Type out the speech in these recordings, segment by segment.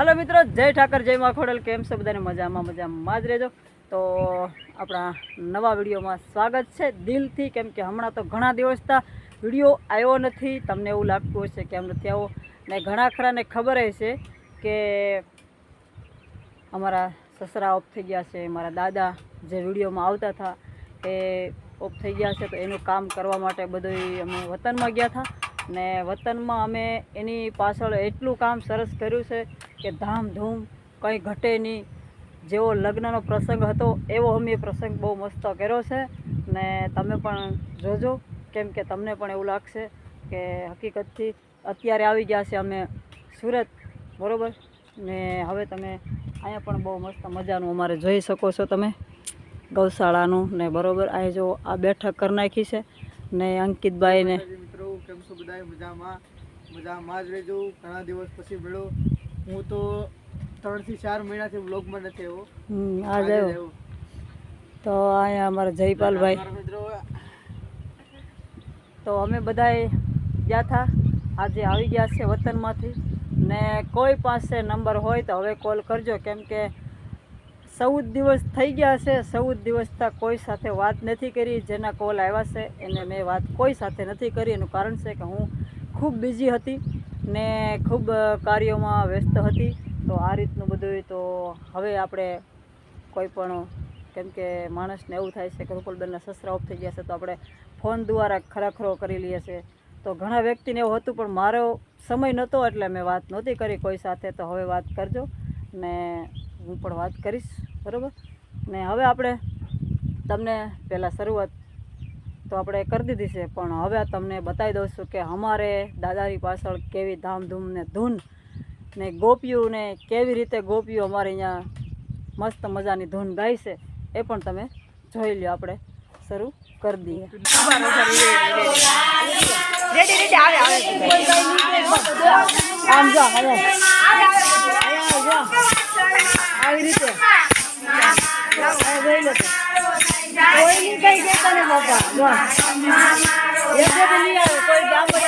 Hello મિત્રો, જય ઠાકર, જય માખોડલ કેમ છો બધાને? મજામાં મજામાં. જ રહેજો. તો આપણા નવા વિડીયોમાં સ્વાગત છે. દિલથી, કેમ કે હમણાં તો ઘણા દિવસથી વીડિયો આવ્યો નથી. તમને એવું લાગતું હશે કે એમ નથી આવો ને ઘણા ખરાને ખબર હશે કે અમારા સસરા ઓફ થઈ ગયા છે. મારા દાદા જે વિડીયોમાં આવતા હતા, એ ઓફ થઈ ગયા છે. તો એનું કામ કરવા માટે બધું અમે વતનમાં ગયા હતા. ને વતનમાં અમે એની પાછળ એટલું કામ સરસ કર્યું છે કે ધામધૂમ કંઈ ઘટે નહીં. જેવો લગ્નનો પ્રસંગ હતો, એવો અમે પ્રસંગ બહુ મસ્ત કર્યો છે. ને તમે પણ જોજો, કેમ કે તમને પણ એવું લાગશે કે હકીકતથી અત્યારે આવી ગયા છે અમે સુરત, બરોબર? ને હવે તમે અહીંયા પણ બહુ મસ્ત મજાનું અમારે જોઈ શકો છો તમે. ગૌશાળાનું ને બરોબર અહીં જો આ બેઠક કરી નાખી છે. ને અંકિતભાઈને કેમ છો બધા મજામાં? મજામાં જ રહેજો. ઘણા દિવસ પછી મળ્યો હું તો ત્રણથી ચાર મહિનાથી બ્લોગમાં નથી આ આજે આવ્યો. તો અહીંયા અમારા જયપાલભાઈ. મિત્રો તો અમે બધાએ ગયા હતા આજે આવી ગયા છે વતનમાંથી. ને કોઈ પાસે નંબર હોય તો હવે કોલ કરજો. કેમ કે ચૌદ દિવસ થઈ ગયા છે. ચૌદ દિવસતા કોઈ સાથે વાત નથી કરી. જેના કોલ આવ્યા છે, એને મેં વાત કોઈ સાથે નથી કરી. એનું કારણ છે કે હું ખૂબ બિઝી હતી ને ખૂબ કાર્યોમાં વ્યસ્ત હતી. તો આ રીતનું બધું તો હવે આપણે કોઈ પણ, કેમ કે માણસને એવું થાય છે કે રૂપલબેનના સસરા ઓફ થઈ ગયા છે, તો આપણે ફોન દ્વારા ખરાખરો કરી લઈએ છીએ તો ઘણા વ્યક્તિને એવું હતું, પણ મારો સમય નહોતો એટલે મેં વાત નહોતી કરી કોઈ સાથે. તો હવે વાત કરજો ને હું પણ વાત કરીશ. બરાબર? ને હવે આપણે તમને પહેલાં શરૂઆત તો આપણે કરી દીધી છે પણ હવે તમને બતાવી દઉં છું કે અમારે દાદાની પાછળ કેવી ધામધૂમ ને ધૂન ને ગોપીયું ને કેવી રીતે ગોપીઓ અમારે અહીંયા મસ્ત મજાની ધૂન ગાય છે એ પણ તમે જોઈ લ્યો આપણે શરૂ કરી દઈએ. આમ જા આવી રીતે. તો. કોઈની કઈ કહેતા ને બાપા એક જ લઈ આવે કોઈ ગામ જ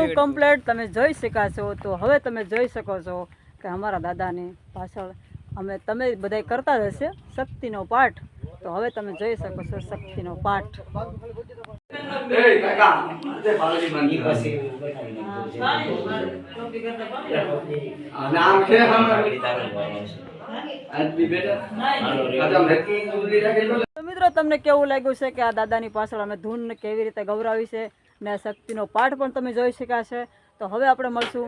ધૂનનું કમ્પ્લેટ તમે જોઈ શકાશો તો હવે તમે જોઈ શકો છો કે અમારા દાદાની પાછળ અમે તમે બધાય કરતા જ હશે શક્તિનો પાઠ. તો હવે તમે જોઈ શકો છો શક્તિનો પાઠ. નામ છે મિત્રો તમને કેવું લાગ્યું છે કે આ દાદાની પાછળ અમે ધૂન કેવી રીતે ગૌરાવી છે? ને શક્તિનો પાઠ પણ તમે જોઈ શક્યા છે. તો હવે આપણે મળશું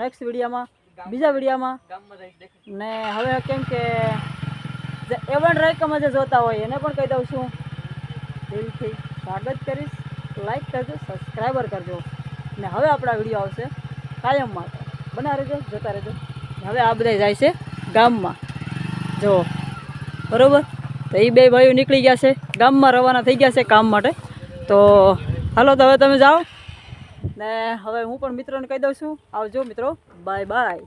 નેક્સ્ટ વિડીયોમાં, બીજા વિડીયોમાં. ને હવે કેમ કે જે એવન રેકમાં જે જોતા હોય એને પણ કહી દઉં છું. દિલથી સ્વાગત કરીશ. લાઈક કરજો સબસ્ક્રાઈબર કરજો. ને હવે આપણા વીડિયો આવશે કાયમ માટે. બના રહેજો, જોતા રહેજો. હવે આ બધા જાય છે ગામમાં. જો, બરાબર? તો એ બે ભાઈઓ નીકળી ગયા છે. ગામમાં રવાના થઈ ગયા છે કામ માટે. તો હાલો, તો હવે તમે જાઓ. ને હવે હું પણ મિત્રોને કહી દઉં છું. આવજો મિત્રો. Bye bye.